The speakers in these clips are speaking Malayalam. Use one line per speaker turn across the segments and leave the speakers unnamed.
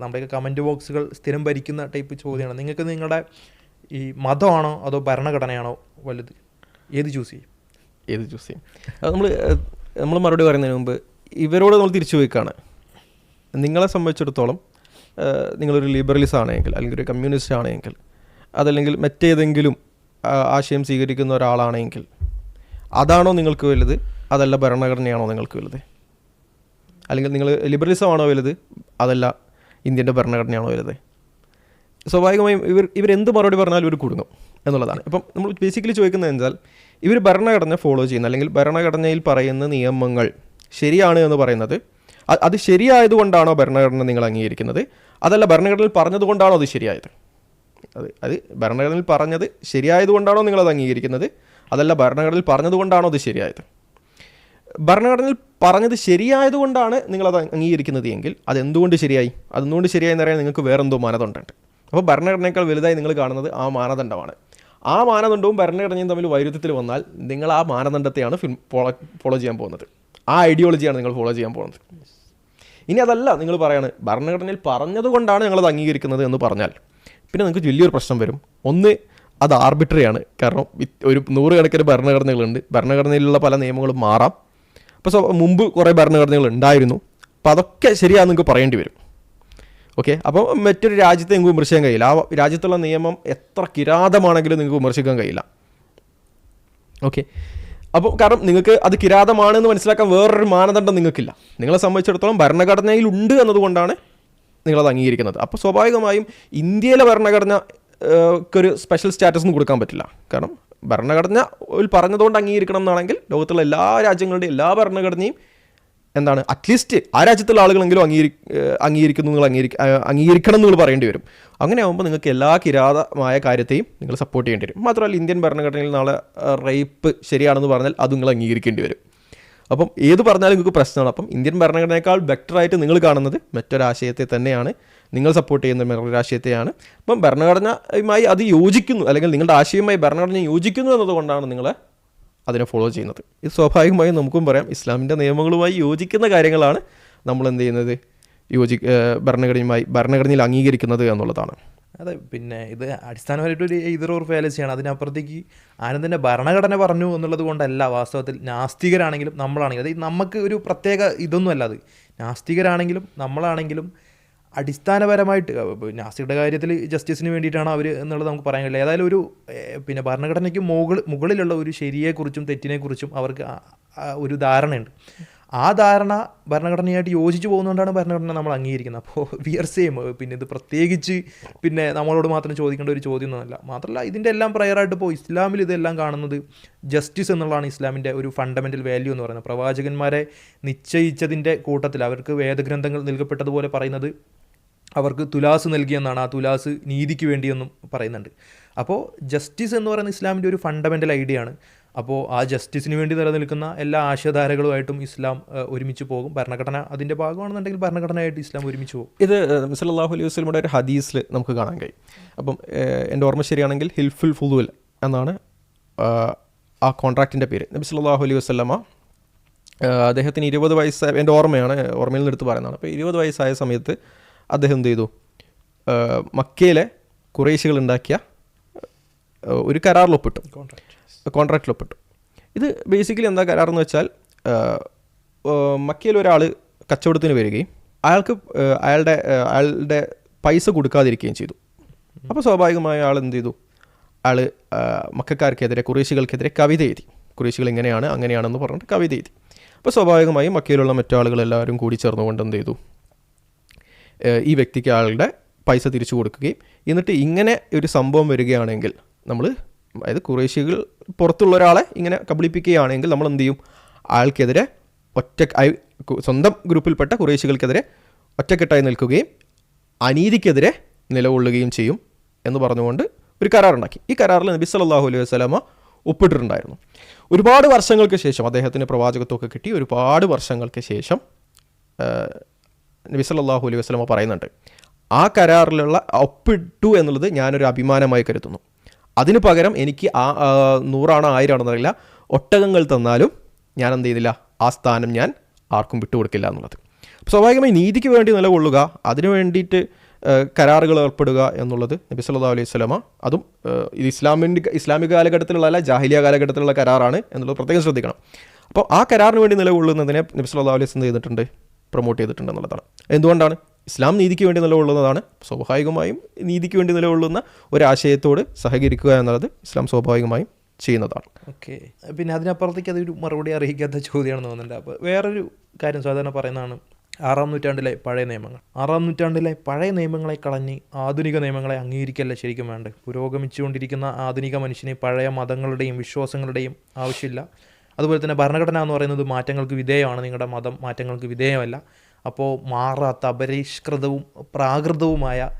നമ്മുടെയൊക്കെ കമന്റ് ബോക്സുകൾ സ്ഥിരം ഭരിക്കുന്ന ടൈപ്പ് ചോദ്യമാണ്. നിങ്ങൾക്ക് നിങ്ങളുടെ ഈ മതമാണോ അതോ ഭരണഘടനയാണോ വലുത്? ഏത് ചൂസ് ചെയ്യും?
ഏത് ചൂസ് ചെയ്യും? അത് നമ്മൾ നമ്മൾ മറുപടി പറയുന്നതിന് മുമ്പ് ഇവരോട് നമ്മൾ തിരിച്ചു പോയിക്കാണ്. നിങ്ങളെ സംബന്ധിച്ചിടത്തോളം നിങ്ങളൊരു ലിബറലിസ്റ്റ് ആണെങ്കിൽ അല്ലെങ്കിൽ ഒരു കമ്മ്യൂണിസ്റ്റ് ആണെങ്കിൽ അതല്ലെങ്കിൽ മറ്റേതെങ്കിലും ആശയം സ്വീകരിക്കുന്ന ഒരാളാണെങ്കിൽ അതാണോ നിങ്ങൾക്ക് വലുത്? അതല്ല ഭരണഘടനയാണോ നിങ്ങൾക്ക് വലുത്? അല്ലെങ്കിൽ നിങ്ങൾ ലിബറലിസം ആണോ വലുത്? അതല്ല ഇന്ത്യന്റെ ഭരണഘടനയാണോ വലുത്? സ്വാഭാവികമായും ഇവർ ഇവരെന്ത് മറുപടി പറഞ്ഞാലും ഇവർ കുടുങ്ങും എന്നുള്ളതാണ്. ഇപ്പം നമ്മൾ ബേസിക്കലി ചോദിക്കുന്നത് എന്താൽ ഇവർ ഭരണഘടന ഫോളോ ചെയ്യുന്ന അല്ലെങ്കിൽ ഭരണഘടനയിൽ പറയുന്ന നിയമങ്ങൾ ശരിയാണ് എന്ന് പറയുന്നത് അത് ശരിയായതുകൊണ്ടാണോ ഭരണഘടന നിങ്ങൾ അംഗീകരിക്കുന്നത്? അതല്ല ഭരണഘടനയിൽ പറഞ്ഞതുകൊണ്ടാണോ അത് ശരിയായത്? അത് അത് ഭരണഘടനയിൽ പറഞ്ഞത് ശരിയായതുകൊണ്ടാണോ നിങ്ങളത് അംഗീകരിക്കുന്നത്? അതല്ല ഭരണഘടനയിൽ പറഞ്ഞതുകൊണ്ടാണോ അത് ശരിയായത്? ഭരണഘടനയിൽ പറഞ്ഞത് ശരിയായതുകൊണ്ടാണ് നിങ്ങളത് അംഗീകരിക്കുന്നത് എങ്കിൽ അതെന്തുകൊണ്ട് ശരിയായി? അതെന്തുകൊണ്ട് ശരിയായി എന്നറിയാൻ നിങ്ങൾക്ക് വേറെന്തോ മാനദണ്ഡമുണ്ട്. അപ്പോൾ ഭരണഘടനയേക്കാൾ വലുതായി നിങ്ങൾ കാണുന്നത് ആ മാനദണ്ഡമാണ്. ആ മാനദണ്ഡവും ഭരണഘടനയും തമ്മിൽ വൈരുദ്ധ്യത്തിൽ വന്നാൽ നിങ്ങൾ ആ മാനദണ്ഡത്തെയാണ് ഫിൽ ഫോളോ ചെയ്യാൻ പോകുന്നത്. ആ ഐഡിയോളജിയാണ് നിങ്ങൾ ഫോളോ ചെയ്യാൻ പോകുന്നത്. ഇനി അതല്ല നിങ്ങൾ പറയാണ് ഭരണഘടനയിൽ പറഞ്ഞതുകൊണ്ടാണ് ഞങ്ങളത് അംഗീകരിക്കുന്നത് എന്ന് പറഞ്ഞാൽ. പിന്നെ നിങ്ങൾക്ക് വലിയൊരു പ്രശ്നം വരും. ഒന്ന് അത് ആർബിട്രറി ആണ്. കാരണം ഒരു നൂറുകണക്കിന് ഭരണഘടനകളുണ്ട്. ഭരണഘടനയിലുള്ള പല നിയമങ്ങളും മാറാം. അപ്പോൾ മുമ്പ് കുറേ ഭരണഘടനകൾ ഉണ്ടായിരുന്നു. അപ്പോൾ അതൊക്കെ ശരിയാണെന്ന് നിങ്ങൾക്ക് പറയേണ്ടി വരും. ഓക്കെ? അപ്പോൾ മറ്റൊരു രാജ്യത്തെ നിങ്ങൾക്ക് വിമർശിക്കാൻ കഴിയില്ല. ആ രാജ്യത്തുള്ള നിയമം എത്ര കിരാതമാണെങ്കിലും നിങ്ങൾക്ക് വിമർശിക്കാൻ കഴിയില്ല. ഓക്കെ? അപ്പോൾ കാരണം നിങ്ങൾക്ക് അത് കിരാതമാണെന്ന് മനസ്സിലാക്കാൻ വേറൊരു മാനദണ്ഡം നിങ്ങൾക്കില്ല. നിങ്ങളെ സംബന്ധിച്ചിടത്തോളം ഭരണഘടനയിൽ ഉണ്ട് എന്നതുകൊണ്ടാണ് നിങ്ങളത് അംഗീകരിക്കുന്നത്. അപ്പോൾ സ്വാഭാവികമായും ഇന്ത്യയിലെ ഭരണഘടന ഒരു സ്പെഷ്യൽ സ്റ്റാറ്റസ് ഒന്നും കൊടുക്കാൻ പറ്റില്ല. കാരണം ഭരണഘടന പറഞ്ഞതുകൊണ്ട് അംഗീകരിക്കണം എന്നാണെങ്കിൽ ലോകത്തുള്ള എല്ലാ രാജ്യങ്ങളുടെയും എല്ലാ ഭരണഘടനയും എന്താണ് അറ്റ്ലീസ്റ്റ് ആ രാജ്യത്തുള്ള ആളുകളെങ്കിലും അംഗീകരി അംഗീകരിക്കുന്നു നിങ്ങൾ അംഗീകരി അംഗീകരിക്കണം എന്ന് നിങ്ങൾ പറയേണ്ടി വരും. അങ്ങനെ ആകുമ്പോൾ നിങ്ങൾക്ക് എല്ലാ കിരാതമായ കാര്യത്തെയും നിങ്ങൾ സപ്പോർട്ട് ചെയ്യേണ്ടി വരും. മാത്രമല്ല ഇന്ത്യൻ ഭരണഘടനയിൽ നാളെ റേപ്പ് ശരിയാണെന്ന് പറഞ്ഞാൽ അത് നിങ്ങൾ അംഗീകരിക്കേണ്ടി വരും. അപ്പം ഏത് പറഞ്ഞാലും നിങ്ങൾക്ക് പ്രശ്നമാണ്. അപ്പം ഇന്ത്യൻ ഭരണഘടനയേക്കാൾ ബെറ്ററായിട്ട് നിങ്ങൾ കാണുന്നത് മറ്റൊരാശയത്തെ തന്നെയാണ്. നിങ്ങൾ സപ്പോർട്ട് ചെയ്യുന്ന രാഷ്ട്രീയത്തെയാണ് അപ്പം ഭരണഘടനയുമായി അത് യോജിക്കുന്നു. അല്ലെങ്കിൽ നിങ്ങളുടെ ആശയവുമായി ഭരണഘടന യോജിക്കുന്നു എന്നതുകൊണ്ടാണ് നിങ്ങൾ അതിനെ ഫോളോ ചെയ്യുന്നത്. ഇത് സ്വാഭാവികമായും നമുക്കും പറയാം. ഇസ്ലാമിന്റെ നിയമങ്ങളുമായി യോജിക്കുന്ന കാര്യങ്ങളാണ് നമ്മൾ എന്ത് ചെയ്യുന്നത്? യോജി ഭരണഘടനയുമായി ഭരണഘടനയിൽ അംഗീകരിക്കുന്നത് എന്നുള്ളതാണ്.
അതെ പിന്നെ ഇത് അടിസ്ഥാനപരമായിട്ട് ഒരു ഫാലസിയാണ് അതിനപ്പുറത്തേക്ക് ആനന്ദിന്റെ ഭരണഘടന പറഞ്ഞു എന്നുള്ളത് കൊണ്ടല്ല വാസ്തവത്തിൽ നാസ്തികരാണെങ്കിലും നമ്മളാണെങ്കിലും. അതായത് നമുക്ക് ഒരു പ്രത്യേക ഇതൊന്നുമല്ല അത്. നാസ്തികരാണെങ്കിലും നമ്മളാണെങ്കിലും അടിസ്ഥാനപരമായിട്ട് നാസിയുടെ കാര്യത്തിൽ ജസ്റ്റിസിന് വേണ്ടിയിട്ടാണ് അവർ എന്നുള്ളത് നമുക്ക് പറയാൻ കഴിയില്ല. ഏതായാലും ഒരു പിന്നെ ഭരണഘടനയ്ക്ക് മുകൾ മുകളിലുള്ള ഒരു ശരിയെക്കുറിച്ചും തെറ്റിനെക്കുറിച്ചും അവർക്ക് ഒരു ധാരണയുണ്ട്. ആ ധാരണ ഭരണഘടനയായിട്ട് യോജിച്ച് പോകുന്നതുകൊണ്ടാണ് ഭരണഘടന നമ്മൾ അംഗീകരിക്കുന്നത്. അപ്പോൾ വി ആർ സെയിം പിന്നെ ഇത് പ്രത്യേകിച്ച് പിന്നെ നമ്മളോട് മാത്രം ചോദിക്കേണ്ട ഒരു ചോദ്യം ഒന്നുമല്ല മാത്രമല്ല ഇതിന്റെ എല്ലാം പ്രയറായിട്ട് ഇപ്പോൾ ഇസ്ലാമിൽ ഇതെല്ലാം കാണുന്നത് ജസ്റ്റിസ് എന്നുള്ളതാണ് ഇസ്ലാമിന്റെ ഒരു ഫണ്ടമെന്റൽ വാല്യൂ എന്ന് പറയുന്നത്. പ്രവാചകന്മാരെ നിശ്ചയിച്ചതിന്റെ കൂട്ടത്തിൽ അവർക്ക് വേദഗ്രന്ഥങ്ങൾ നൽകപ്പെട്ടതുപോലെ പറയുന്നത് അവർക്ക് തുലാസ് നൽകിയെന്നാണ് ആ തുലാസ് നീതിക്ക് വേണ്ടിയെന്നും പറയുന്നുണ്ട്. അപ്പോൾ ജസ്റ്റിസ് എന്ന് പറയുന്ന ഇസ്ലാമിന്റെ ഒരു ഫണ്ടമെന്റൽ ഐഡിയ ആണ്. അപ്പോൾ ആ ജസ്റ്റിസിന് വേണ്ടി നിലനിൽക്കുന്ന എല്ലാ ആശയധാരകളുമായിട്ടും ഇസ്ലാം ഒരുമിച്ച് പോകും. ഭരണഘടന അതിന്റെ ഭാഗമാണെന്നുണ്ടെങ്കിൽ ഭരണഘടനയായിട്ട് ഇസ്ലാം ഒരുമിച്ച് പോകും.
ഇത് സല്ലല്ലാഹു അലൈഹി വസ്ലമുടെ ഒരു ഹദീസിൽ നമുക്ക് കാണാൻ കഴിയും. അപ്പം എന്റെ ഓർമ്മ ശരിയാണെങ്കിൽ ഹിൽഫുൽ ഫുദുൽ എന്നാണ് ആ കോൺട്രാക്റ്റിന്റെ പേര്. നബി സല്ലല്ലാഹു അലൈഹി വസ്ലമ അദ്ദേഹത്തിന് ഇരുപത് വയസ്സായ എന്റെ ഓർമ്മയാണ് ഓർമ്മയിൽ നിന്ന് എടുത്ത് പറയുന്നതാണ്. അപ്പോൾ ഇരുപത് വയസ്സായ സമയത്ത് അദ്ദേഹം എന്ത് ചെയ്തു? മക്കയിലെ കുറേശികൾ ഉണ്ടാക്കിയ ഒരു കരാറിൽ ഒപ്പിട്ടു കോൺട്രാക്റ്റിൽ ഒപ്പിട്ടു ഇത് ബേസിക്കലി എന്താ കരാറെന്ന് വെച്ചാൽ മക്കയിൽ ഒരാൾ കച്ചവടത്തിന് വരികയും അയാൾക്ക് അയാളുടെ അയാളുടെ പൈസ കൊടുക്കാതിരിക്കുകയും ചെയ്തു. അപ്പോൾ സ്വാഭാവികമായി അയാൾ എന്ത് ചെയ്തു? അയാൾ മക്കാർക്കെതിരെ കുറേശികൾക്കെതിരെ കവിത എഴുതി. കുറേശികൾ ഇങ്ങനെയാണ് അങ്ങനെയാണെന്ന് പറഞ്ഞിട്ട് കവിത എഴുതി. അപ്പോൾ സ്വാഭാവികമായും മക്കയിലുള്ള മറ്റാളുകളെല്ലാവരും കൂടി ചേർന്നുകൊണ്ട് എന്ത് ചെയ്തു? ഈ വ്യക്തിക്ക് അയാളുടെ പൈസ തിരിച്ചു കൊടുക്കുകയും എന്നിട്ട് ഇങ്ങനെ ഒരു സംഭവം വരികയാണെങ്കിൽ നമ്മൾ അതായത് കുറേശികൾ പുറത്തുള്ള ഒരാളെ ഇങ്ങനെ കബളിപ്പിക്കുകയാണെങ്കിൽ നമ്മൾ എന്ത് ചെയ്യും? അയാൾക്കെതിരെ ഒറ്റ സ്വന്തം ഗ്രൂപ്പിൽപ്പെട്ട കുറേശികൾക്കെതിരെ ഒറ്റക്കെട്ടായി നിൽക്കുകയും അനീതിക്കെതിരെ നിലകൊള്ളുകയും ചെയ്യും എന്ന് പറഞ്ഞുകൊണ്ട് ഒരു കരാറുണ്ടാക്കി. ഈ കരാറിൽ നബി സല്ലല്ലാഹു അലൈഹി വസല്ലമ ഒപ്പിട്ടിട്ടുണ്ടായിരുന്നു. ഒരുപാട് വർഷങ്ങൾക്ക് ശേഷം അദ്ദേഹത്തിന് പ്രവാചകത്വമൊക്കെ കിട്ടി. ഒരുപാട് വർഷങ്ങൾക്ക് ശേഷം നബി സല്ലല്ലാഹു അലൈഹി വസല്ലമ പറയുന്നുണ്ട്. ആ കരാറിലുള്ള ഒപ്പിട്ടു എന്നുള്ളത് ഞാനൊരു അഭിമാനമായി കരുതുന്നു. അതിന് പകരം എനിക്ക് ആ നൂറാണോ ആയിരമാണോ എന്നറിയില്ല. ഒട്ടകങ്ങൾ തന്നാലും ഞാൻ എന്ത് ചെയ്തില്ല ആ സ്ഥാനം ഞാൻ ആർക്കും വിട്ടുകൊടുക്കില്ല എന്നുള്ളത്. സ്വാഭാവികമായി നീതിക്ക് വേണ്ടി നിലകൊള്ളുക അതിനു വേണ്ടിയിട്ട് കരാറുകൾ ഏർപ്പെടുക എന്നുള്ളത് നബി സല്ലല്ലാഹു അലൈഹി സ്വലമ അതും ഇത് ഇസ്ലാമിന്റെ ഇസ്ലാമിക കാലഘട്ടത്തിലുള്ള ജാഹിലിയ കാലഘട്ടത്തിലുള്ള കരാറാണ് എന്നുള്ളത് പ്രത്യേകം ശ്രദ്ധിക്കണം. അപ്പോൾ ആ കരാറിന് വേണ്ടി നിലകൊള്ളുന്നതിനെ നബി സല്ലല്ലാഹു അലൈഹി വസല്ലം ചെയ്തിട്ടുണ്ട്? പ്രൊമോട്ട് ചെയ്തിട്ടുണ്ട് എന്നുള്ളതാണ് എന്തുകൊണ്ടാണ്? ഇസ്ലാം നീതിക്ക് വേണ്ടി നിലകൊള്ളുന്നതാണ്. സ്വാഭാവികമായും നീതിക്ക് വേണ്ടി നിലകൊള്ളുന്ന ഒരാശയത്തോട് സഹകരിക്കുക എന്നുള്ളത് ഇസ്ലാം സ്വാഭാവികമായും ചെയ്യുന്നതാണ്.
ഓക്കെ. പിന്നെ അതിനപ്പുറത്തേക്ക് അതൊരു മറുപടി അറിയിക്കാത്ത ചോദ്യമാണെന്ന് തോന്നുന്നുണ്ട്. അപ്പോൾ വേറൊരു കാര്യം സാധാരണ പറയുന്നതാണ്. ആറാം നൂറ്റാണ്ടിലെ പഴയ നിയമങ്ങൾ. ആറാം നൂറ്റാണ്ടിലെ പഴയ നിയമങ്ങളെ കളഞ്ഞ് ആധുനിക നിയമങ്ങളെ അംഗീകരിക്കല്ല ശരിക്കും വേണ്ടത്? പുരോഗമിച്ചുകൊണ്ടിരിക്കുന്ന ആധുനിക മനുഷ്യനെ പഴയ മതങ്ങളുടെയും വിശ്വാസങ്ങളുടെയും ആവശ്യമില്ല. അതുപോലെ തന്നെ ഭരണഘടന എന്ന് പറയുന്നത് മാറ്റങ്ങൾക്ക് വിധേയമാണ്. നിങ്ങളുടെ മതം മാറ്റങ്ങൾക്ക് വിധേയമല്ല. അപ്പോൾ മാറാത്ത അപരിഷ്കൃതവും പ്രാകൃതവുമായ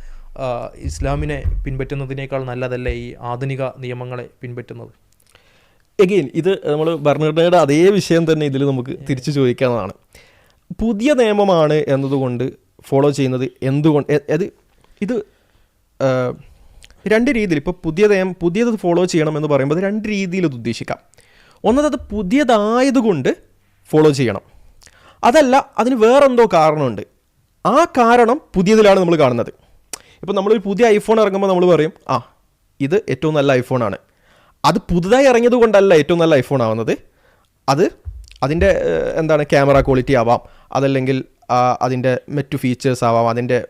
ഇസ്ലാമിനെ പിൻപറ്റുന്നതിനേക്കാൾ നല്ലതല്ല ഈ ആധുനിക നിയമങ്ങളെ പിൻപറ്റുന്നത്?
എഗെയിൻ ഇത് നമ്മൾ ഭരണഘടനയുടെ അതേ വിഷയം തന്നെ ഇതിൽ നമുക്ക് തിരിച്ചു ചോദിക്കാവുന്നതാണ്. പുതിയ നിയമമാണ് എന്നതുകൊണ്ട് ഫോളോ ചെയ്യുന്നത് എന്തുകൊണ്ട്? അത് ഇത് രണ്ട് രീതിയിൽ ഇപ്പോൾ പുതിയ നിയമം പുതിയത് ഫോളോ ചെയ്യണമെന്ന് പറയുമ്പോൾ രണ്ട് രീതിയിൽ ഇത് ഉദ്ദേശിക്കാം. ഒന്നത് അത് പുതിയതായതുകൊണ്ട് ഫോളോ ചെയ്യണം. അതല്ല അതിന് വേറെന്തോ കാരണമുണ്ട്. ആ കാരണം പുതിയതിലാണ് നമ്മൾ കാണുന്നത്. ഇപ്പോൾ നമ്മളൊരു പുതിയ ഐഫോൺ ഇറങ്ങുമ്പോൾ നമ്മൾ പറയും ആ ഇത് ഏറ്റവും നല്ല ഐഫോണാണ് അത് പുതുതായി ഇറങ്ങിയത് കൊണ്ടല്ല ഏറ്റവും നല്ല ഐഫോൺ ആവുന്നത്. അത് അതിന്റെ എന്താണ് ക്യാമറ ക്വാളിറ്റി ആവാം. അതല്ലെങ്കിൽ അതിന്റെ മറ്റു ഫീച്ചേഴ്സ് ആവാം. അതിന്റെ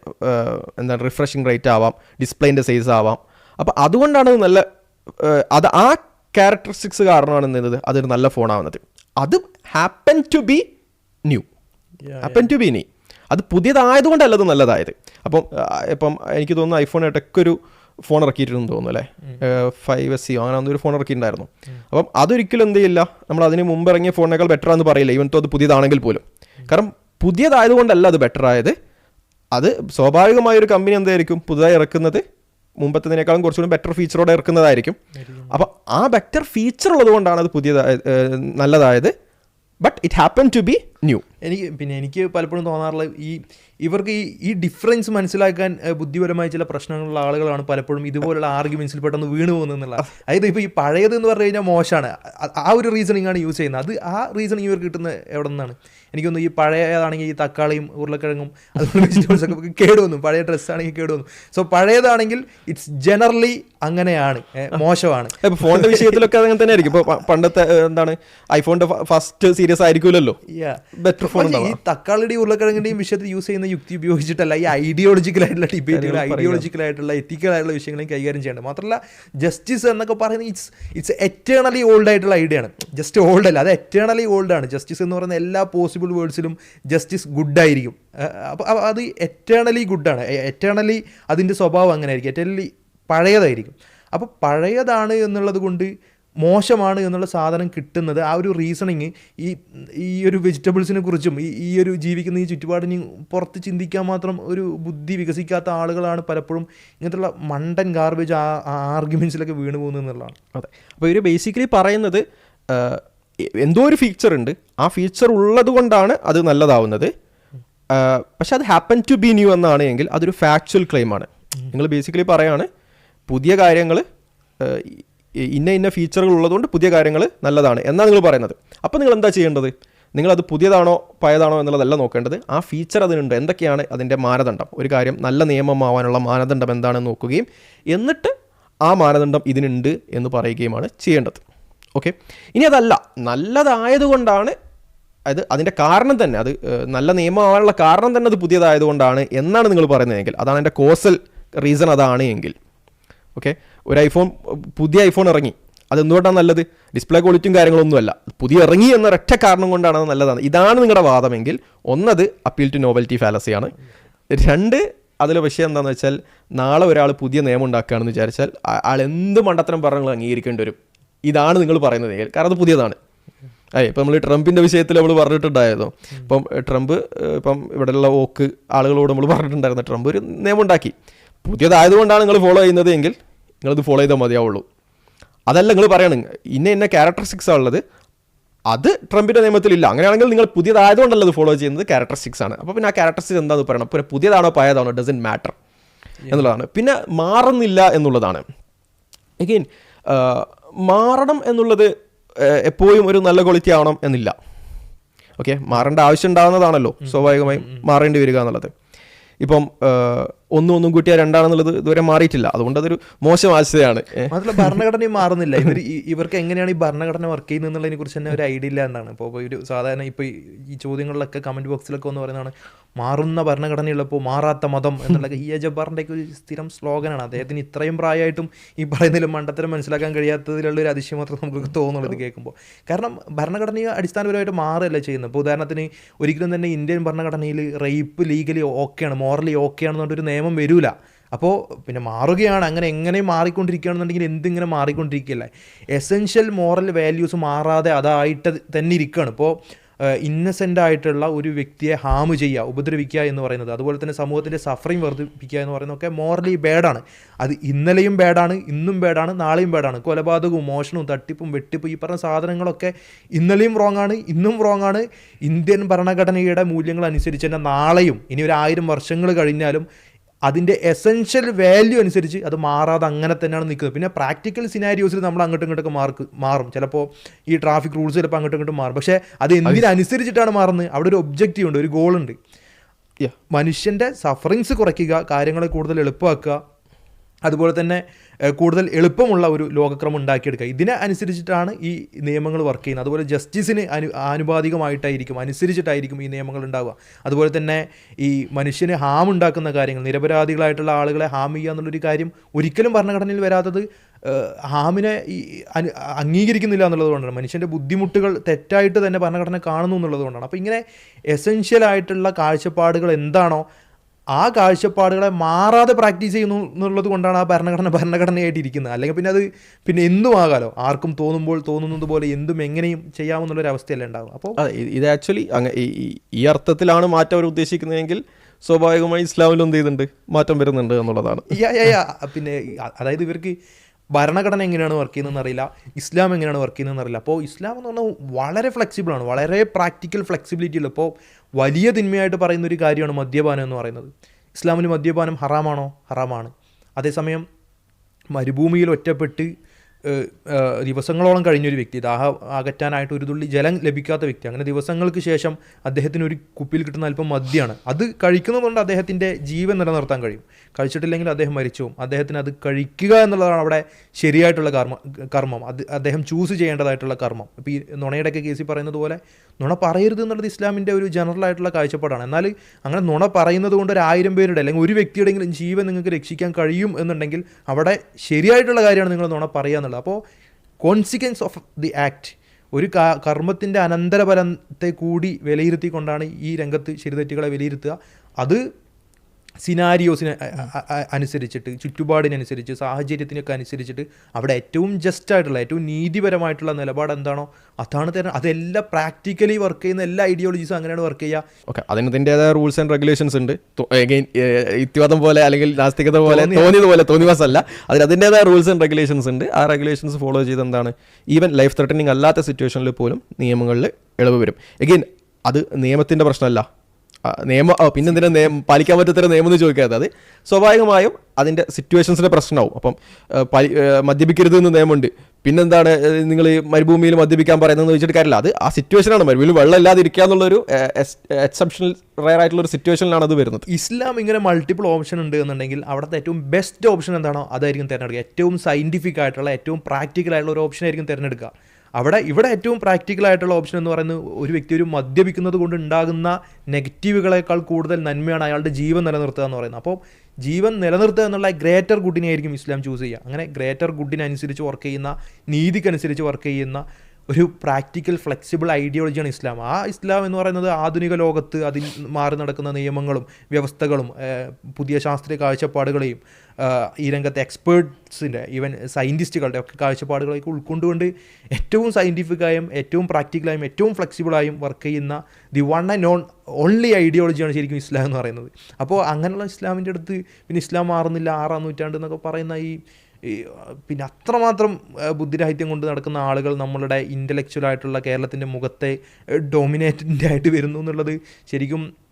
എന്താണ് റിഫ്രഷിംഗ് റേറ്റ് ആവാം. ഡിസ്പ്ലേന്റെ സൈസ് ആവാം. അപ്പോൾ അതുകൊണ്ടാണ് അത് നല്ല അത് ആ ക്യാരക്ടറിസ്റ്റിക്സ് കാരണമാണ് എന്ത് അതൊരു നല്ല ഫോണാവുന്നത് അത് happen to be new happen to be new അത് പുതിയതായതുകൊണ്ടല്ല അത് നല്ലതായത്. അപ്പം ഇപ്പം എനിക്ക് തോന്നുന്നു ഐഫോൺ ഇടയ്ക്ക് ഒരു ഫോൺ ഇറക്കിയിട്ടുണ്ടെന്ന് തോന്നുന്നു അല്ലേ? ഫൈവ് എസ് സിയോ അങ്ങനെ ഒരു ഫോൺ ഇറക്കിയിട്ടുണ്ടായിരുന്നു. അപ്പം അതൊരിക്കലും എന്ത് ചെയ്യില്ല. നമ്മൾ അതിന് മുമ്പ് ഇറങ്ങിയ ഫോണിനേക്കാൾ ബെറ്റർ ആണെന്ന് പറയില്ല. ഇവൻ തോ അത് പുതിയതാണെങ്കിൽ പോലും. കാരണം പുതിയതായതുകൊണ്ടല്ല അത് ബെറ്റർ ആയത്. അത് സ്വാഭാവികമായ ഒരു കമ്പനി എന്തായിരിക്കും? പുതുതായി ഇറക്കുന്നത് മുമ്പത്തതിനേക്കാളും കുറച്ചുകൂടി ബെറ്റർ ഫീച്ചറോടെ ഇറക്കുന്നതായിരിക്കും. അപ്പോൾ ആ ബെറ്റർ ഫീച്ചർ ഉള്ളതുകൊണ്ടാണ് അത് പുതിയതായ നല്ലതായത്. But it happen to be new
എനിക്ക് പിന്നെ എനിക്ക് പലപ്പോഴും തോന്നാറുള്ള ഈ ഇവർക്ക് ഈ ഈ ഡിഫറൻസ് മനസ്സിലാക്കാൻ ബുദ്ധിപരമായ ചില പ്രശ്നങ്ങളുള്ള ആളുകളാണ് പലപ്പോഴും ഇതുപോലുള്ള ആർഗ്യുമെന്റ്സിൽ പെട്ടെന്ന് വീണ് പോകുന്നതെന്നുള്ള അതായത് ഇപ്പോൾ ഈ പഴയത് എന്ന് പറഞ്ഞു കഴിഞ്ഞാൽ മോശമാണ്. ആ- ആ ഒരു റീസണിങ് ആണ് യൂസ് ചെയ്യുന്നത്. അത് ആ റീസണിങ് ഇവർക്ക് കിട്ടുന്നത് എവിടെ നിന്നാണ്? എനിക്കൊന്ന് ഈ പഴയതാണെങ്കിൽ ഈ തക്കാളിയും ഉരുളക്കിഴങ്ങും അതുപോലെ വെജിറ്റബിൾസ് ഒക്കെ കേടുവന്നു. പഴയ ഡ്രസ്സാണെങ്കിൽ കേടുവന്നു. സോ പഴയതാണെങ്കിൽ ഇറ്റ്സ് ജനറലി അങ്ങനെയാണ്. മോശമാണ്.
ഇപ്പോൾ ഫോണിന്റെ വിഷയത്തിലൊക്കെ അങ്ങനെ തന്നെ ആയിരിക്കും ഇപ്പോൾ പണ്ടത്തെ എന്താണ് ഐഫോണിന്റെ ഫസ്റ്റ് സീരിയസ് ആയിരിക്കുമല്ലോ. ബെറ്റർ ഫോൺ
ഈ തക്കാളിയുടെയും ഉരുളക്കിഴങ്ങിന്റെയും വിഷയത്തിൽ യൂസ് ചെയ്യുന്ന യുക്തി ഉപയോഗിച്ചിട്ടല്ല ഈ ഐഡിയോളജിക്കൽ ആയിട്ടുള്ള ഡിബേറ്റുകൾ ഐഡിയോളജിക്കൽ ആയിട്ടുള്ള എത്തിക്കൽ ആയിട്ടുള്ള വിഷയങ്ങളെയും കൈകാര്യം ചെയ്യേണ്ടത്. മാത്രമല്ല ജസ്റ്റിസ് എന്നൊക്കെ പറയുന്നത് ഇറ്റ്സ് ഇറ്റ്സ് എറ്റേണലി ഓൾഡ് ആയിട്ടുള്ള ഐഡിയ ആണ്. ജസ്റ്റ് ഓൾഡ് അല്ല അത് എറ്റേണലി ഓൾഡ് ആണ്. ജസ്റ്റിസ് എന്ന് പറയുന്ന എല്ലാ പോസിബിൾ വേർഡ്സിലും ജസ്റ്റിസ് ഗുഡായിരിക്കും അപ്പോൾ അത് എറ്റേണലി ഗുഡാണ് എറ്റേണലി അതിന്റെ സ്വഭാവം അങ്ങനെ ആയിരിക്കും എറ്റേണലി പഴയതായിരിക്കും. അപ്പോൾ പഴയതാണ് എന്നുള്ളത് കൊണ്ട് മോശമാണ് എന്നുള്ള സാധനം കിട്ടുന്നത് ആ ഒരു റീസണിങ് ഈ ഈ ഒരു വെജിറ്റബിൾസിനെ കുറിച്ചും ഈ ഈ ഒരു ജീവിക്കുന്ന ഈ ചുറ്റുപാടിന് പുറത്ത് ചിന്തിക്കാൻ മാത്രം ഒരു ബുദ്ധി വികസിക്കാത്ത ആളുകളാണ് പലപ്പോഴും ഇങ്ങനത്തുള്ള മണ്ടൻ ഗാർബേജ് ആ ആർഗ്യുമെൻസിലൊക്കെ വീണ് പോകുന്നത് എന്നുള്ളതാണ്.
അതെ. അപ്പോൾ ഇവർ ബേസിക്കലി പറയുന്നത് എന്തോ ഒരു ഫീച്ചർ ഉണ്ട്. ആ ഫീച്ചർ ഉള്ളത് കൊണ്ടാണ് അത് നല്ലതാവുന്നത്. പക്ഷെ അത് ഹാപ്പൻ ടു ബി ന്യൂ എന്നാണ് എങ്കിൽ അതൊരു ഫാക്ച്വൽ ക്ലെയിമാണ് നിങ്ങൾ ബേസിക്കലി പറയാണ് പുതിയ കാര്യങ്ങൾ ഇന്ന ഇന്ന ഫീച്ചറുകൾ ഉള്ളതുകൊണ്ട് പുതിയ കാര്യങ്ങൾ നല്ലതാണ് എന്നാണ് നിങ്ങൾ പറയുന്നത്. അപ്പോൾ നിങ്ങൾ എന്താ ചെയ്യേണ്ടത്? നിങ്ങളത് പുതിയതാണോ പഴയതാണോ എന്നുള്ളതല്ല നോക്കേണ്ടത്. ആ ഫീച്ചർ അതിനുണ്ട്. എന്തൊക്കെയാണ് അതിന്റെ മാനദണ്ഡം? ഒരു കാര്യം നല്ല നിയമമാവാനുള്ള മാനദണ്ഡം എന്താണെന്ന് നോക്കുകയും എന്നിട്ട് ആ മാനദണ്ഡം ഇതിനുണ്ട് എന്ന് പറയുകയുമാണ് ചെയ്യേണ്ടത്. ഓക്കെ ഇനി അതല്ല നല്ലതായതുകൊണ്ടാണ് അതായത് അതിന്റെ കാരണം തന്നെ അത് നല്ല നിയമമാവാനുള്ള കാരണം തന്നെ അത് പുതിയതായതുകൊണ്ടാണ് എന്നാണ് നിങ്ങൾ പറയുന്നതെങ്കിൽ അതാണ് എന്റെ കോസൽ റീസൺ അതാണ് എങ്കിൽ. ഓക്കെ ഒരു ഐഫോൺ പുതിയ ഐഫോൺ ഇറങ്ങി. അതെന്തുകൊണ്ടാണ് നല്ലത്? ഡിസ്പ്ലേ ക്വാളിറ്റിയും കാര്യങ്ങളൊന്നുമല്ല പുതിയ ഇറങ്ങി എന്ന ഒരൊറ്റ കാരണം കൊണ്ടാണ് അത് നല്ലതാണ്. ഇതാണ് നിങ്ങളുടെ വാദമെങ്കിൽ ഒന്നത് അപ്പീൽ ടു നോവൽറ്റി ഫാലസിയാണ് രണ്ട് അതിൽ വിഷയം എന്താണെന്ന് വെച്ചാൽ നാളെ ഒരാൾ പുതിയ നിയമം ഉണ്ടാക്കുകയാണെന്ന് വിചാരിച്ചാൽ ആൾ എന്ത് മണ്ടത്തരം പറഞ്ഞാൽ അംഗീകരിക്കേണ്ടി വരും. ഇതാണ് നിങ്ങൾ പറയുന്നത്. കാരണം അത് പുതിയതാണ്. അതെ ഇപ്പം നമ്മൾ ട്രംപിന്റെ വിഷയത്തിൽ നമ്മൾ പറഞ്ഞിട്ടുണ്ടായിരുന്നു. ഇപ്പം ട്രംപ് ഇപ്പം ഇവിടെയുള്ള ഓക്ക് ആളുകളോട് നമ്മൾ പറഞ്ഞിട്ടുണ്ടായിരുന്നു. ട്രംപ് ഒരു നിയമം ഉണ്ടാക്കി പുതിയതായതുകൊണ്ടാണ് നിങ്ങൾ ഫോളോ ചെയ്യുന്നത് എങ്കിൽ നിങ്ങളത് ഫോളോ ചെയ്താൽ മതിയാവുള്ളൂ. അതല്ല നിങ്ങൾ പറയണം. ഇന്ന ഇന്ന ക്യാരക്ടറിസ്റ്റിക്സ് ഉള്ളത്. അത് ട്രംപിന്റെ നിയമത്തിലില്ല അങ്ങനെയാണെങ്കിൽ നിങ്ങൾ പുതിയതായതുകൊണ്ടല്ല അത് ഫോളോ ചെയ്യുന്നത്. ക്യാരക്ടറിസ്റ്റിക്സ് ആണ്. അപ്പോൾ പിന്നെ ആ ക്യാരക്ടറിസ്റ്റിക്സ് എന്താണെന്ന് പറയണം. പിന്നെ പുതിയതാണോ പഴയതാണോ ഡസൻ മാറ്റർ എന്നുള്ളതാണ്. പിന്നെ മാറുന്നില്ല എന്നുള്ളതാണ്. എഗെയിൻ മാറണം എന്നുള്ളത് എപ്പോഴും ഒരു നല്ല ക്വാളിറ്റി ആവണം എന്നില്ല. ഓക്കെ മാറേണ്ട ആവശ്യം ഉണ്ടാകുന്നതാണല്ലോ സ്വാഭാവികമായും മാറേണ്ടി വരിക എന്നുള്ളത്. ഇപ്പം ഒന്നും ഒന്നും കൂട്ടിയാൽ രണ്ടാണെന്നുള്ളത് ഇതുവരെ മാറിയിട്ടില്ല. അതുകൊണ്ട് അതൊരു മോശം ആശയമാണ്.
മാത്രമല്ല ഭരണഘടനയും മാറുന്നില്ല. ഇവർ ഇവർക്ക് എങ്ങനെയാണ് ഈ ഭരണഘടന വർക്ക് ചെയ്യുന്നത് എന്നുള്ളതിനെ കുറിച്ച് തന്നെ ഒരു ഐഡിയ ഇല്ല എന്നാണ് ഇപ്പോൾ ഒരു സാധാരണ ഇപ്പോൾ ഈ ചോദ്യങ്ങളിലൊക്കെ കമന്റ് ബോക്സിലൊക്കെ ഒന്ന് പറയുന്നതാണ് മാറുന്ന ഭരണഘടനയുള്ളപ്പോൾ മാറാത്ത മതം എന്നുള്ള എ ജബ്ബാറിന്റെ ഒക്കെ ഒരു സ്ഥിരം സ്ലോഗനാണ്. അദ്ദേഹത്തിന് ഇത്രയും പ്രായമായിട്ടും ഈ പറയുന്നതിലും മണ്ടത്തരം മനസ്സിലാക്കാൻ കഴിയാത്തതിലുള്ള ഒരു അതിശയം മാത്രം നമുക്ക് തോന്നുള്ളൂ ഇത് കേൾക്കുമ്പോൾ. കാരണം ഭരണഘടനയെ അടിസ്ഥാനപരമായിട്ട് മാറുകയല്ല ചെയ്യുന്നത്? ഇപ്പോൾ ഉദാഹരണത്തിന് ഒരിക്കലും തന്നെ ഇന്ത്യൻ ഭരണഘടനയിൽ റേപ്പ് ലീഗലി ഓക്കെയാണ് മോറലി ഓക്കെയാണെന്നുള്ളൊരു നിയമം വരില്ല അപ്പോൾ പിന്നെ മാറുകയാണ് അങ്ങനെ എങ്ങനെ മാറിക്കൊണ്ടിരിക്കുകയാണെന്നുണ്ടെങ്കിൽ എന്തിങ്ങനെ മാറിക്കൊണ്ടിരിക്കുകയല്ലേ? എസെൻഷ്യൽ മോറൽ വാല്യൂസ് മാറാതെ അതായിട്ട് തന്നെ ഇരിക്കുകയാണ്. ഇപ്പോൾ ഇന്നസെന്റ് ആയിട്ടുള്ള ഒരു വ്യക്തിയെ ഹാം ചെയ്യുക ഉപദ്രവിക്കുക എന്ന് പറയുന്നത്. അതുപോലെ തന്നെ സമൂഹത്തിന്റെ സഫറിങ് വർദ്ധിപ്പിക്കുക എന്ന് പറയുന്നതൊക്കെ മോറലി ബാഡാണ് അത് ഇന്നലെയും ബാഡാണ് ഇന്നും ബാഡാണ് നാളെയും ബാഡാണ് കൊലപാതകവും മോഷണവും തട്ടിപ്പും വെട്ടിപ്പും ഈ പറഞ്ഞ സാധനങ്ങളൊക്കെ ഇന്നലെയും റോങ് ആണ് ഇന്നും റോങ് ആണ്. ഇന്ത്യൻ ഭരണഘടനയുടെ മൂല്യങ്ങൾ അനുസരിച്ച് തന്നെ നാളെയും ഇനി ഒരു ആയിരം വർഷങ്ങൾ കഴിഞ്ഞാലും അതിന്റെ എസെൻഷ്യൽ വാല്യൂ അനുസരിച്ച് അത് മാറാതെ അങ്ങനെ തന്നെയാണ് നിൽക്കുന്നത്. പിന്നെ പ്രാക്ടിക്കൽ സിനാരിയോസിൽ നമ്മൾ അങ്ങോട്ടും ഇങ്ങോട്ടൊക്കെ മാർക്ക് മാറും. ചിലപ്പോൾ ഈ ട്രാഫിക് റൂൾസ് ചിലപ്പോൾ അങ്ങോട്ടും ഇങ്ങോട്ടും മാറും. പക്ഷേ അത് എന്തിനനുസരിച്ചിട്ടാണ് മാറുന്നത്? അവിടെ ഒരു ഒബ്ജക്റ്റീവ് ഉണ്ട് ഒരു ഗോൾ ഉണ്ട്.
Yeah.
മനുഷ്യന്റെ സഫറിങ്സ് കുറയ്ക്കുക കാര്യങ്ങളെ കൂടുതൽ എളുപ്പമാക്കുക അതുപോലെ തന്നെ കൂടുതൽ എളുപ്പമുള്ള ഒരു ലോകക്രമം ഉണ്ടാക്കിയെടുക്കുക. ഇതിനെ അനുസരിച്ചിട്ടാണ് ഈ നിയമങ്ങൾ വർക്ക് ചെയ്യുന്നത്. അതുപോലെ ജസ്റ്റിസിന് അനു ആനുപാതികമായിട്ടായിരിക്കും അനുസരിച്ചിട്ടായിരിക്കും ഈ നിയമങ്ങൾ ഉണ്ടാവുക. അതുപോലെ തന്നെ ഈ മനുഷ്യന് ഹാം ഉണ്ടാക്കുന്ന കാര്യങ്ങൾ നിരപരാധികളായിട്ടുള്ള ആളുകളെ ഹാം ചെയ്യുക എന്നുള്ളൊരു കാര്യം ഒരിക്കലും ഭരണഘടനയിൽ വരാത്തത് ഹാമിനെ ഈ അംഗീകരിക്കുന്നില്ല എന്നുള്ളത് കൊണ്ടാണ്. മനുഷ്യന്റെ ബുദ്ധിമുട്ടുകൾ തെറ്റായിട്ട് തന്നെ ഭരണഘടന കാണുന്നു എന്നുള്ളത് കൊണ്ടാണ്. അപ്പോൾ ഇങ്ങനെ എസെൻഷ്യൽ ആയിട്ടുള്ള കാഴ്ചപ്പാടുകൾ എന്താണോ ആ കാഴ്ചപ്പാടുകളെ മാറാതെ പ്രാക്ടീസ് ചെയ്യുന്നു എന്നുള്ളത് കൊണ്ടാണ് ആ ഭരണഘടന ഭരണഘടനയായിട്ട് ഇരിക്കുന്നത് അല്ലെങ്കിൽ പിന്നെ അത് പിന്നെ എന്തും ആകാലോ. ആർക്കും തോന്നുമ്പോൾ തോന്നുന്നത് പോലെ എന്തും എങ്ങനെയും ചെയ്യാമെന്നുള്ളൊരു അവസ്ഥയല്ലേ ഉണ്ടാവും അപ്പോൾ
ഇത് ആക്ച്വലി അങ്ങ ഈ- അർത്ഥത്തിലാണ് മാറ്റം അവർ ഉദ്ദേശിക്കുന്നതെങ്കിൽ സ്വാഭാവികമായി ഇസ്ലാമിലും എന്ത് ചെയ്യുന്നുണ്ട്? മാറ്റം വരുന്നുണ്ട് എന്നുള്ളതാണ്.
പിന്നെ അതായത് ഇവർക്ക് ഭരണഘടന എങ്ങനെയാണ് വർക്ക് ചെയ്യുന്നതെന്ന് അറിയില്ല. ഇസ്ലാം എങ്ങനെയാണ് വർക്ക് ചെയ്യുന്നതെന്ന് അറിയില്ല. അപ്പോൾ ഇസ്ലാം എന്ന് പറഞ്ഞാൽ വളരെ ഫ്ലെക്സിബിളാണ് വളരെ പ്രാക്ടിക്കൽ ഫ്ലെക്സിബിലിറ്റി ഉള്ള. ഇപ്പോൾ വലിയ തിന്മയായിട്ട് പറയുന്ന ഒരു കാര്യമാണ് മദ്യപാനം എന്ന് പറയുന്നത്. ഇസ്ലാമിൽ മദ്യപാനം ഹറാമാണോ? ഹറാമാണ്. അതേസമയം മരുഭൂമിയിൽ ഒറ്റപ്പെട്ട് ദിവസങ്ങളോളം കഴിഞ്ഞൊരു വ്യക്തി ദാഹം അകറ്റാനായിട്ട് ഒരു തുള്ളി ജലം ലഭിക്കാത്ത വ്യക്തി അങ്ങനെ ദിവസങ്ങൾക്ക് ശേഷം അദ്ദേഹത്തിന് ഒരു കുപ്പിയിൽ കിട്ടുന്ന അല്പം മദ്യമാണ് അത് കഴിക്കുന്നതുകൊണ്ട് അദ്ദേഹത്തിന്റെ ജീവൻ നിലനിർത്താൻ കഴിയും. കഴിച്ചിട്ടില്ലെങ്കിൽ അദ്ദേഹം മരിച്ചു അദ്ദേഹത്തിന് അത് കഴിക്കുക എന്നുള്ളതാണ് അവിടെ ശരിയായിട്ടുള്ള കർമ്മ കർമ്മം. അത് അദ്ദേഹം ചൂസ് ചെയ്യേണ്ടതായിട്ടുള്ള കർമ്മം. ഇപ്പോൾ ഈ നുണയുടെയൊക്കെ കേസിൽ പറയുന്നത് പോലെ നുണ പറയരുത് എന്നുള്ളത് ഇസ്ലാമിന്റെ ഒരു ജനറൽ ആയിട്ടുള്ള കാഴ്ചപ്പാടാണ്. എന്നാൽ അങ്ങനെ നുണ പറയുന്നത് കൊണ്ട് ഒരു ആയിരം പേരുടെ അല്ലെങ്കിൽ ഒരു വ്യക്തിയുടെയെങ്കിലും ജീവൻ നിങ്ങൾക്ക് രക്ഷിക്കാൻ കഴിയും എന്നുണ്ടെങ്കിൽ അവിടെ ശരിയായിട്ടുള്ള കാര്യമാണ് നിങ്ങൾ നുണ പറയുക എന്നുള്ളത്. അപ്പോൾ കോൺസിക്വൻസ് ഓഫ് ദി ആക്ട് ഒരു കർമ്മത്തിന്റെ അനന്തരഫലത്തെ കൂടി വിലയിരുത്തിക്കൊണ്ടാണ് ഈ രംഗത്ത് ശരിതെറ്റുകളെ വിലയിരുത്തുക. അത് സിനാരിയോസിന് അനുസരിച്ചിട്ട് ചുറ്റുപാടിനനുസരിച്ച് സാഹചര്യത്തിനൊക്കെ അനുസരിച്ചിട്ട് അവിടെ ഏറ്റവും ജസ്റ്റ് ആയിട്ടുള്ള ഏറ്റവും നീതിപരമായിട്ടുള്ള നിലപാട് എന്താണോ അതാണ് തരുന്നത് അതെല്ലാം പ്രാക്ടിക്കലി വർക്ക് ചെയ്യുന്ന എല്ലാ ഐഡിയോളജീസും അങ്ങനെയാണ് വർക്ക് ചെയ്യുക.
ഓക്കെ അതിന് ഇതിന്റെതായ റൂൾസ് ആൻഡ് റെഗുലേഷൻസ് ഉണ്ട്. എഗെയിൻ യുക്തിവാദം പോലെ അല്ലെങ്കിൽ നാസ്തികത പോലെ
തോന്നിയ-
തോന്നിയത് പോലെ തോന്നിവാസല്ല അതിന് അതിന്റെതായ റൂൾസ് ആൻഡ് റെഗുലേഷൻസ് ഉണ്ട്. ആ റെഗുലേഷൻസ് ഫോളോ ചെയ്ത് എന്താണ്? ഈവൻ ലൈഫ് ത്രെട്ടനിങ് അല്ലാത്ത സിറ്റുവേഷനിൽ പോലും നിയമങ്ങളിൽ ഇളവ് വരും. എഗെയിൻ അത് നിയമത്തിന്റെ പ്രശ്നമല്ല. നിയമം പിന്നെ എന്തിനാ നിയമം പാലിക്കാൻ പറ്റാത്ത നിയമം എന്ന് ചോദിക്കാത്തത് അത് സ്വാഭാവികമായും അതിന്റെ സിറ്റുവേഷൻസിന്റെ പ്രശ്നമാവും. അപ്പം പലി- മദ്യപിക്കരുത് എന്ന് നിയമമുണ്ട്. പിന്നെന്താണ് നിങ്ങൾ മരുഭൂമിയിൽ മദ്യപിക്കാൻ പറയുന്നതെന്ന് ചോദിച്ചിട്ട് കാര്യമില്ല. അത് ആ സിറ്റുവേഷനാണ് മരുഭൂമിയിൽ വെള്ളം ഇല്ലാതെ ഇരിക്കുക എന്നുള്ളൊരു എക്സെപ്ഷണൽ റയർ ആയിട്ടുള്ള ഒരു സിറ്റുവേഷനിലാണ് അത് വരുന്നത്.
ഇസ്ലാം ഇങ്ങനെ മൾട്ടിപ്പിൾ ഓപ്ഷൻ ഉണ്ട് എന്നുണ്ടെങ്കിൽ അവിടുത്തെ ഏറ്റവും ബെസ്റ്റ് ഓപ്ഷൻ എന്താണോ അതായിരിക്കും തിരഞ്ഞെടുക്കുക. ഏറ്റവും സയന്റിഫിക് ആയിട്ടുള്ള ഏറ്റവും പ്രാക്ടിക്കൽ ആയിട്ടുള്ള ഒരു ഓപ്ഷൻ ആയിരിക്കും തിരഞ്ഞെടുക്കുക. അവിടെ ഇവിടെ ഏറ്റവും പ്രാക്ടിക്കൽ ആയിട്ടുള്ള ഓപ്ഷൻ എന്ന് പറയുന്നത് ഒരു വ്യക്തി ഒരു മദ്യപിക്കുന്നത് കൊണ്ട് ഉണ്ടാകുന്ന നെഗറ്റീവുകളേക്കാൾ കൂടുതൽ നന്മയാണ് അയാളുടെ ജീവൻ നിലനിർത്തുക എന്ന് പറയുന്നത്. അപ്പോൾ ജീവൻ നിലനിർത്തുക എന്നുള്ള ഗ്രേറ്റർ ഗുഡിനെ ആയിരിക്കും ഇസ്ലാം ചൂസ് ചെയ്യുക. അങ്ങനെ ഗ്രേറ്റർ ഗുഡിനനുസരിച്ച് വർക്ക് ചെയ്യുന്ന നീതിക്കനുസരിച്ച് വർക്ക് ചെയ്യുന്ന ഒരു പ്രാക്ടിക്കൽ ഫ്ലെക്സിബിൾ ഐഡിയോളജിയാണ് ഇസ്ലാം. ആ ഇസ്ലാം എന്ന് പറയുന്നത് ആധുനിക ലോകത്ത് അതിൽ മാറി നടക്കുന്ന നിയമങ്ങളും വ്യവസ്ഥകളും പുതിയ ശാസ്ത്രീയ കാഴ്ചപ്പാടുകളെയും ഈ രംഗത്തെ എക്സ്പേർട്സിന്റെ ഈവൻ സയന്റിസ്റ്റുകളുടെ ഒക്കെ കാഴ്ചപ്പാടുകളൊക്കെ ഉൾക്കൊണ്ടുകൊണ്ട് ഏറ്റവും സയന്റിഫിക്കായും ഏറ്റവും പ്രാക്ടിക്കലായും ഏറ്റവും ഫ്ലെക്സിബിളായും വർക്ക് ചെയ്യുന്ന the one and non only ഐഡിയോളജിയാണ് ശരിക്കും ഇസ്ലാം എന്ന് പറയുന്നത്. അപ്പോൾ അങ്ങനെയുള്ള ഇസ്ലാമിന്റെ അടുത്ത് പിന്നെ ഇസ്ലാം മാറുന്നില്ല ആറാം നൂറ്റാണ്ട് എന്നൊക്കെ പറയുന്ന ഈ പിന്നെ അത്രമാത്രം ബുദ്ധിരാഹിത്യം കൊണ്ട് നടക്കുന്ന ആളുകൾ നമ്മളുടെ ഇന്റലക്ച്വലായിട്ടുള്ള കേരളത്തിന്റെ മുഖത്തെ ഡൊമിനേറ്റന്റ് ആയിട്ട് വരുന്നു എന്നുള്ളത് ശരിക്കും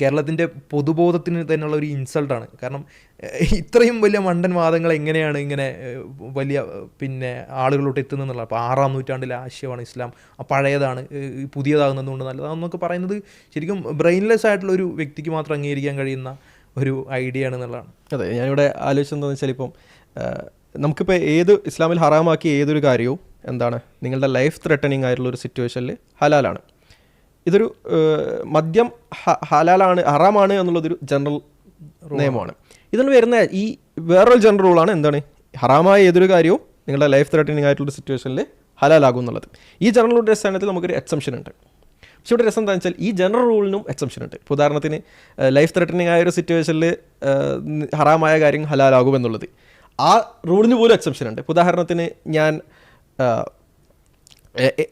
കേരളത്തിന്റെ പൊതുബോധത്തിന് തന്നെയുള്ള ഒരു ഇൻസൾട്ടാണ് കാരണം ഇത്രയും വലിയ മണ്ടൻ വാദങ്ങൾ എങ്ങനെയാണ് ഇങ്ങനെ വലിയ പിന്നെ ആളുകളോട്ട് എത്തുന്നതെന്നുള്ള അപ്പോൾ ആറാം നൂറ്റാണ്ടിലെ ആശയമാണ് ഇസ്ലാം. പഴയതാണ് പുതിയതാകുന്നതുകൊണ്ട് നല്ലതാണെന്നൊക്കെ പറയുന്നത് ശരിക്കും ബ്രെയിൻലെസ് ആയിട്ടുള്ള ഒരു വ്യക്തിക്ക് മാത്രം അംഗീകരിക്കാൻ കഴിയുന്ന ഒരു ഐഡിയ ആണ് എന്നുള്ളതാണ്.
അതെ ഞാനിവിടെ ആലോചിച്ചതെന്ന് വെച്ചാൽ ഇപ്പം നമുക്കിപ്പോൾ ഏത് ഇസ്ലാമിൽ ഹറാമാക്കിയ ഏതൊരു കാര്യവും എന്താണ്? നിങ്ങളുടെ ലൈഫ് ത്രെട്ടനിങ് ആയിട്ടുള്ള ഒരു സിറ്റുവേഷനിൽ ഹലാലാണ്. ഇതൊരു മദ്യം ഹലാലാണ് ഹറാമാണ് എന്നുള്ളതൊരു ജനറൽ നിയമമാണ്. ഇതിൽ വരുന്ന ഈ വേറൊരു ജനറൽ റൂളാണ് എന്താണ്? ഹറാമായ ഏതൊരു കാര്യവും നിങ്ങളുടെ ലൈഫ് ത്രെട്ടനിങ് ആയിട്ടുള്ള സിറ്റുവേഷനിൽ ഹലാലാകും എന്നുള്ളത്. ഈ ജനറൽ റൂളിന്റെ അടിസ്ഥാനത്തിൽ നമുക്കൊരു എക്സംഷൻ ഉണ്ട്. പക്ഷെ ഇവിടെ രസം എന്താണെന്ന് വെച്ചാൽ ഈ ജനറൽ റൂളിനും എക്സംഷൻ ഉണ്ട്. ഇപ്പോൾ ഉദാഹരണത്തിന് ലൈഫ് ത്രെട്ടനിങ് ആയ ഒരു സിറ്റുവേഷനിൽ ഹറാമായ കാര്യം ഹലാലാകും എന്നുള്ളത്. ആ റൂളിന് പോലും എക്സംഷൻ ഉണ്ട്. ഉദാഹരണത്തിന് ഞാൻ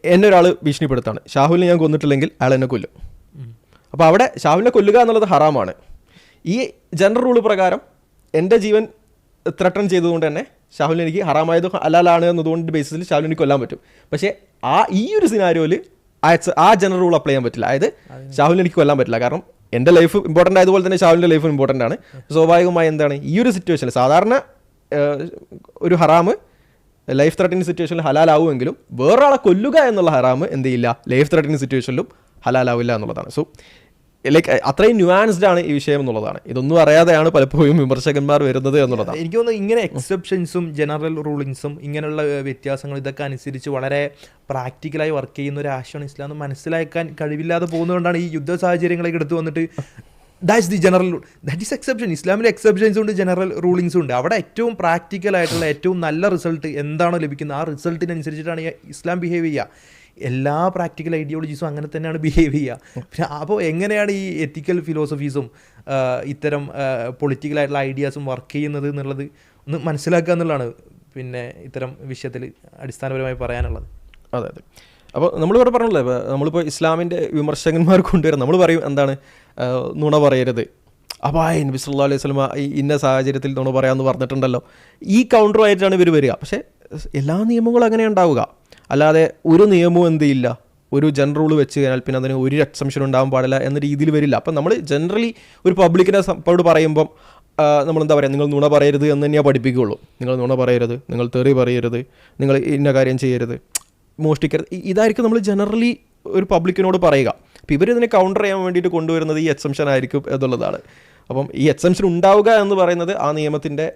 എന്നെ ഒരാൾ ഭീഷണിപ്പെടുത്താണ്. ഷാഹുലിനെ ഞാൻ കൊന്നിട്ടില്ലെങ്കിൽ അയാൾ എന്നെ കൊല്ലും. അപ്പോൾ അവിടെ ഷാഹുലിനെ കൊല്ലുക എന്നുള്ളത് ഹറാമാണ്. ഈ ജനറൽ റൂൾ പ്രകാരം എന്റെ ജീവൻ ത്രട്ടൺ ചെയ്തതുകൊണ്ട് തന്നെ ഷാഹുലിന് എനിക്ക് ഹറാമായത് ഹലാലാണ് എന്നതുകൊണ്ട് ബേസിസിൽ ഷാഹുലിനെ കൊല്ലാൻ പറ്റും. പക്ഷേ ആ ഈ ഒരു സിനാരിയോയിൽ ആ ജനറൽ റൂൾ അപ്ലൈ ചെയ്യാൻ പറ്റില്ല. അതായത് ഷാഹുലിനെ എനിക്ക് കൊല്ലാൻ പറ്റില്ല. കാരണം എന്റെ ലൈഫ് ഇമ്പോർട്ടന്റ് ആയതുപോലെ തന്നെ ഷാഹുലിന്റെ ലൈഫും ഇമ്പോർട്ടന്റ് ആണ്. സ്വാഭാവികമായി എന്താണ്? ഈ ഒരു സിറ്റുവേഷനിൽ സാധാരണ ഒരു ഹറാമ് ലൈഫ് ത്രെട്ടനിങ് സിറ്റുവേഷനിൽ ഹലാലാവുമെങ്കിലും വേറൊരാളെ കൊല്ലുക എന്നുള്ള ഹറാമ് എന്ത് ചെയ്യില്ല? ലൈഫ് ത്രെട്ടനിങ് സിറ്റുവേഷനിലും ഹലാലാവില്ല എന്നുള്ളതാണ്. സോ ലൈക്ക് അത്രയും ന്യൂആൻസ്ഡ് ആണ് ഈ വിഷയം എന്നുള്ളതാണ്. ഇതൊന്നും അറിയാതെയാണ് പലപ്പോഴും വിമർശകന്മാർ വരുന്നത് എന്നുള്ളതാണ്.
എനിക്ക് തോന്നുന്നു ഇങ്ങനെ എക്സെപ്ഷൻസും ജനറൽ റൂളിങ്സും ഇങ്ങനെയുള്ള വ്യത്യാസങ്ങൾ ഇതൊക്കെ അനുസരിച്ച് വളരെ പ്രാക്ടിക്കലായി വർക്ക് ചെയ്യുന്ന ഒരു ആശയമാണ് ഇസ്ലാം. എന്ന് മനസ്സിലാക്കാൻ കഴിവില്ലാതെ പോകുന്നതുകൊണ്ടാണ് ഈ യുദ്ധ സാഹചര്യങ്ങളൊക്കെ എടുത്തു വന്നിട്ട് that's the general that is exception ഇസ്ലാമിൽ എക്സെപ്ഷൻസ് ഉണ്ട് ജനറൽ റൂളിങ്സും ഉണ്ട്. അവിടെ ഏറ്റവും പ്രാക്ടിക്കൽ ആയിട്ടുള്ള ഏറ്റവും നല്ല റിസൾട്ട് എന്താണോ ലഭിക്കുന്നത്? ആ റിസൾട്ടിനനുസരിച്ചിട്ടാണ് ഇസ്ലാം ബിഹേവ് ചെയ്യുക. എല്ലാ പ്രാക്ടിക്കൽ ഐഡിയോളജീസും അങ്ങനെ തന്നെയാണ് ബിഹേവ് ചെയ്യുക. പിന്നെ അപ്പോൾ എങ്ങനെയാണ് ഈ എത്തിക്കൽ ഫിലോസഫീസും ഇത്തരം പൊളിറ്റിക്കലായിട്ടുള്ള ഐഡിയാസും വർക്ക് ചെയ്യുന്നത് എന്നുള്ളത് ഒന്ന് മനസ്സിലാക്കുക എന്നുള്ളതാണ് പിന്നെ ഇത്തരം വിഷയത്തിൽ അടിസ്ഥാനപരമായി പറയാനുള്ളത്.
അതെ അതെ. അപ്പോൾ നമ്മൾ ഇവിടെ പറഞ്ഞല്ലേ നമ്മളിപ്പോൾ ഇസ്ലാമിന്റെ വിമർശകന്മാർ കൊണ്ടുവരാം നമ്മൾ പറയും എന്താണ് നുണ പറയരുത്. അപ്പോൾ ആ നബി സല്ലാ അലൈഹി സ്വലമ ഇന്ന സാഹചര്യത്തിൽ നുണ പറയാമെന്ന് പറഞ്ഞിട്ടുണ്ടല്ലോ. ഈ കൗണ്ടറുമായിട്ടാണ് ഇവർ വരിക. പക്ഷേ എല്ലാ നിയമങ്ങളും അങ്ങനെ ഉണ്ടാവുക. അല്ലാതെ ഒരു നിയമവും എന്ത് ഇല്ല ഒരു ജനറൽ റൂൾ വെച്ച് കഴിഞ്ഞാൽ പിന്നെ അതിന് ഒരു എക്സംഷൻ ഉണ്ടാകാൻ പാടില്ല എന്ന രീതിയിൽ വരില്ല. അപ്പം നമ്മൾ ജനറലി ഒരു പബ്ലിക്കിനെ സപ്പോർട്ട് പറയുമ്പം നമ്മൾ എന്താ പറയുക നിങ്ങൾ നുണ പറയരുത് എന്ന് തന്നെയാണ് പഠിപ്പിക്കുകയുള്ളൂ. നിങ്ങൾ നുണ പറയരുത് നിങ്ങൾ തെറി പറയരുത് നിങ്ങൾ ഇന്ന കാര്യം ചെയ്യരുത്. മോഷ്ടിക്കരുത്. ഇതായിരിക്കും നമ്മൾ ജനറലി ഒരു പബ്ലിക്കിനോട് പറയുക. അപ്പോൾ ഇവരിതിനെ കൗണ്ടർ ചെയ്യാൻ വേണ്ടിയിട്ട് കൊണ്ടുവരുന്നത് ഈ എക്സംഷൻ ആയിരിക്കും എന്നുള്ളതാണ്. അപ്പം ഈ എക്സംഷൻ ഉണ്ടാവുക എന്ന് പറയുന്നത് ആ നിയമത്തിന്റെ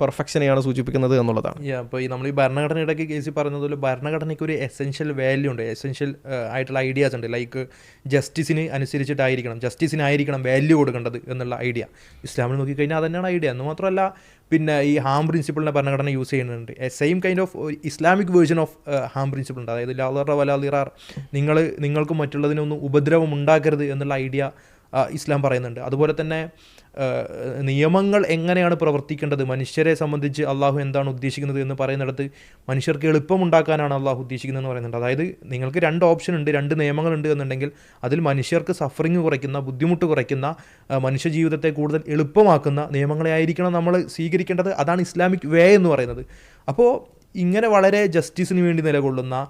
പെർഫെക്ഷനെയാണ് സൂചിപ്പിക്കുന്നത് എന്നുള്ളതാണ്.
അപ്പോൾ ഈ നമ്മൾ ഈ ഭരണഘടനയുടെ കേസിൽ പറഞ്ഞതുപോലെ ഭരണഘടനയ്ക്ക് ഒരു എസെൻഷ്യൽ വാല്യൂ ഉണ്ട്. എസെൻഷ്യൽ ആയിട്ടുള്ള ഐഡിയാസ് ഉണ്ട്. ലൈക്ക് ജസ്റ്റിസിന് അനുസരിച്ചിട്ടായിരിക്കണം ജസ്റ്റിസിനായിരിക്കണം വാല്യൂ കൊടുക്കേണ്ടത് എന്നുള്ള ഐഡിയ ഇസ്ലാമിൽ നോക്കിക്കഴിഞ്ഞാൽ അത് തന്നെയാണ് ഐഡിയ എന്ന് മാത്രമല്ല പിന്നെ ഈ ഹാം പ്രിൻസിപ്പിളിനെ ഭരണഘടന യൂസ് ചെയ്യുന്നുണ്ട് same kind of Islamic version of harm principle ഉണ്ട് അതായത് ലാലറ വലാലിറാർ നിങ്ങൾ നിങ്ങൾക്ക് മറ്റുള്ളതിനൊന്നും ഉപദ്രവം ഉണ്ടാക്കരുത് എന്നുള്ള ഐഡിയ ഇസ്ലാം പറയുന്നുണ്ട്. അതുപോലെ തന്നെ നിയമങ്ങൾ എങ്ങനെയാണ് പ്രവർത്തിക്കേണ്ടത്? മനുഷ്യരെ സംബന്ധിച്ച് അള്ളാഹു എന്താണ് ഉദ്ദേശിക്കുന്നത് എന്ന് പറയുന്നിടത്ത് മനുഷ്യർക്ക് എളുപ്പമുണ്ടാക്കാനാണ് അള്ളാഹു ഉദ്ദേശിക്കുന്നതെന്ന് പറയുന്നുണ്ട്. അതായത് നിങ്ങൾക്ക് രണ്ട് ഓപ്ഷൻ ഉണ്ട് രണ്ട് നിയമങ്ങളുണ്ട് എന്നുണ്ടെങ്കിൽ അതിൽ മനുഷ്യർക്ക് സഫറിങ് കുറയ്ക്കുന്ന ബുദ്ധിമുട്ട് കുറയ്ക്കുന്ന മനുഷ്യ ജീവിതത്തെ കൂടുതൽ എളുപ്പമാക്കുന്ന നിയമങ്ങളെ ആയിരിക്കണം നമ്മൾ സ്വീകരിക്കേണ്ടത്. അതാണ് ഇസ്ലാമിക് വേ എന്ന് പറയുന്നത്. അപ്പോൾ ഇങ്ങനെ വളരെ ജസ്റ്റിസിന് വേണ്ടി നിലകൊള്ളുന്ന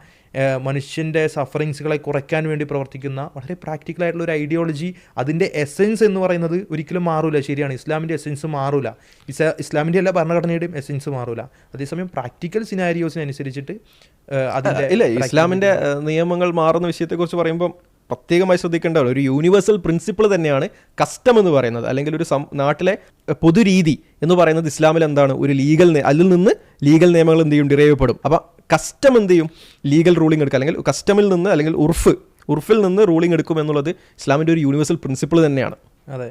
മനുഷ്യന്റെ സഫറിങ്സുകളെ കുറയ്ക്കാൻ വേണ്ടി പ്രവർത്തിക്കുന്ന വളരെ പ്രാക്ടിക്കൽ ആയിട്ടുള്ള ഒരു ഐഡിയോളജി അതിന്റെ എസെൻസ് എന്ന് പറയുന്നത് ഒരിക്കലും മാറൂല. ശരിയാണ്. ഇസ്ലാമിന്റെ എസെൻസ് മാറൂല. ഇസ ഇസ്ലാമിന്റെ എല്ലാ ഭരണഘടനയുടെയും എസെൻസ് മാറൂല. അതേസമയം പ്രാക്ടിക്കൽ സിനാരിയോസിനനുസരിച്ചിട്ട് അതിന്റെ
ഇല്ല ഇസ്ലാമിന്റെ നിയമങ്ങൾ മാറുന്ന വിഷയത്തെക്കുറിച്ച് പറയുമ്പം പ്രത്യേകമായി ശ്രദ്ധിക്കേണ്ട ഒരു യൂണിവേഴ്സൽ പ്രിൻസിപ്പിൾ തന്നെയാണ് കസ്റ്റം എന്ന് പറയുന്നത്. അല്ലെങ്കിൽ ഒരു നാട്ടിലെ പൊതുരീതി എന്ന് പറയുന്നത് ഇസ്ലാമിൽ എന്താണ്? ഒരു ലീഗൽ അതിൽ നിന്ന് ലീഗൽ നിയമങ്ങൾ എന്ത് ചെയ്യും? ഡിറൈവ് പെടും അപ്പം കസ്റ്റം എന്ത് ചെയ്യും? ലീഗൽ റൂളിംഗ് എടുക്കുക. അല്ലെങ്കിൽ കസ്റ്റമിൽ നിന്ന് അല്ലെങ്കിൽ ഉർഫ് ഉർഫിൽ നിന്ന് റൂളിംഗ് എടുക്കും എന്നുള്ളത് ഇസ്ലാമിന്റെ ഒരു യൂണിവേഴ്സൽ പ്രിൻസിപ്പിൾ തന്നെയാണ്.
അതെ.